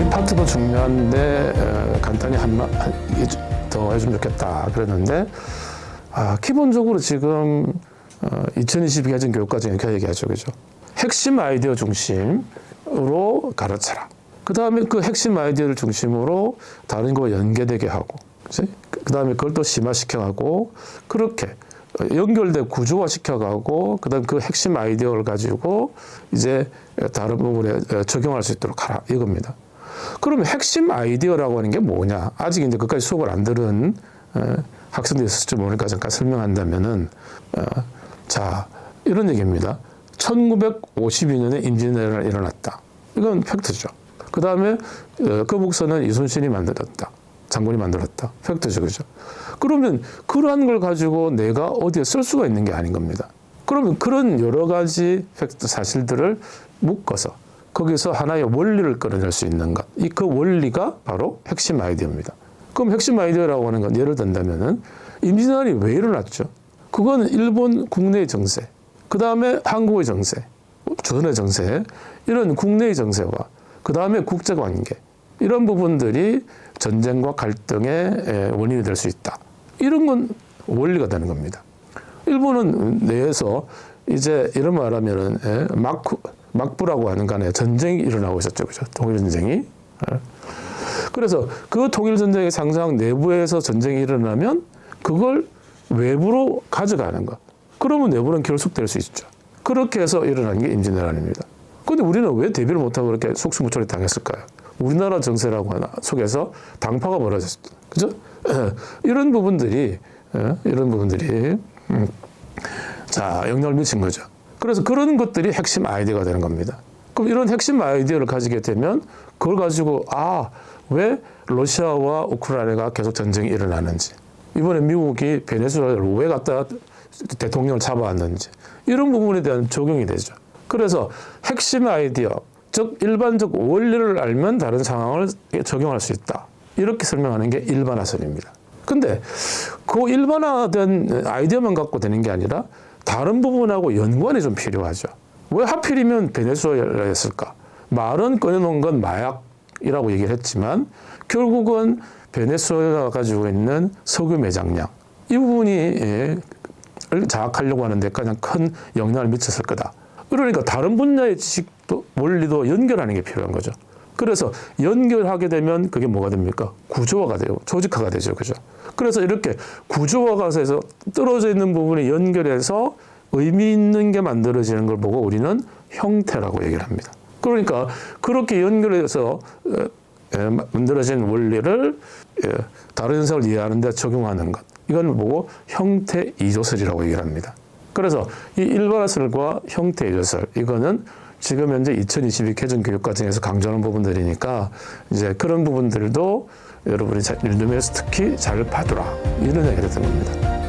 이 파트도 중요한데 어, 간단히 한마 더 해주면 좋겠다 그랬는데 아, 기본적으로 지금 어, 2022 개정 교육과정에 이렇게 얘기하죠, 그죠? 핵심 아이디어 중심으로 가르쳐라. 그 다음에 그 핵심 아이디어를 중심으로 다른 거와 연계되게 하고? 그 다음에 그걸 또 심화시켜가고, 그렇게 연결돼 구조화 시켜가고, 그 다음 그 핵심 아이디어를 가지고 이제 다른 부분에 적용할 수 있도록 하라. 이겁니다. 그러면 핵심 아이디어라고 하는 게 뭐냐? 아직 이제 그까지 수업을 안 들은 어, 학생들이 있을지 모르니까 잠깐 설명한다면은 어, 자 이런 얘기입니다. 1952년에 임진왜란이 일어났다. 이건 팩트죠. 그 다음에 어, 거북선은 이순신이 만들었다. 장군이 만들었다. 팩트죠, 그죠? 그러면 그러한 걸 가지고 내가 어디에 쓸 수가 있는 게 아닌 겁니다. 그러면 그런 여러 가지 팩트 사실들을 묶어서 거기서 하나의 원리를 끌어낼 수 있는 것. 이 그 원리가 바로 핵심 아이디어입니다. 그럼 핵심 아이디어라고 하는 건 예를 든다면은 임진왜란이 왜 일어났죠? 그건 일본 국내의 정세, 그 다음에 한국의 정세, 조선의 정세, 이런 국내의 정세와 그 다음에 국제 관계 이런 부분들이 전쟁과 갈등의 에, 원인이 될 수 있다. 이런 건 원리가 되는 겁니다. 일본은 내에서 이제 이런 말하면은 예, 막후 막부라고 하는 간에 전쟁이 일어나고 있었죠, 그죠? 통일 전쟁이. 예. 그래서 그 통일 전쟁의 상상 내부에서 전쟁이 일어나면 그걸 외부로 가져가는 것. 그러면 내부는 결속될 수 있죠. 그렇게 해서 일어난 게 임진왜란입니다. 근데 우리는 왜 대비를 못하고 그렇게 속수무책을 당했을까요? 우리나라 정세라고 하나 속에서 당파가 벌어졌죠. 그죠? 이런 부분들이, 예, 이런 부분들이, 음, 자, 영향을 미친 거죠. 그래서 그런 것들이 핵심 아이디어가 되는 겁니다. 그럼 이런 핵심 아이디어를 가지게 되면 그걸 가지고 아, 왜 러시아와 우크라이나가 계속 전쟁이 일어나는지 이번에 미국이 베네수엘라를 왜 갖다 대통령을 잡아왔는지 이런 부분에 대한 적용이 되죠. 그래서 핵심 아이디어, 즉 일반적 원리를 알면 다른 상황을 적용할 수 있다. 이렇게 설명하는 게 일반화설입니다. 근데 그 일반화된 아이디어만 갖고 되는 게 아니라 다른 부분하고 연관이 좀 필요하죠. 왜 하필이면 베네수엘라였을까? 말은 꺼내놓은 건 마약이라고 얘기를 했지만 결국은 베네수엘라가 가지고 있는 석유 매장량 이 부분이 예, 를 장악하려고 하는 데 가장 큰 영향을 미쳤을 거다. 그러니까 다른 분야의 지식도 원리도 연결하는 게 필요한 거죠. 그래서 연결하게 되면 그게 뭐가 됩니까? 구조화가 되고 조직화가 되죠. 그죠? 그래서 이렇게 구조화가 돼서 떨어져 있는 부분이 연결해서 의미 있는 게 만들어지는 걸 보고 우리는 형태라고 얘기를 합니다. 그러니까 그렇게 연결해서 만들어진 원리를 예, 다른 현상을 이해하는 데 적용하는 것. 이걸 보고 형태 이조설이라고 얘기를 합니다. 그래서 이 일반화설과 형태 이조설 이거는 지금 현재 2022 개정 교육 과정에서 강조하는 부분들이니까 이제 그런 부분들도 여러분이 자- 일름에서 특히 잘 봐두라 이런 얘기를 겁니다.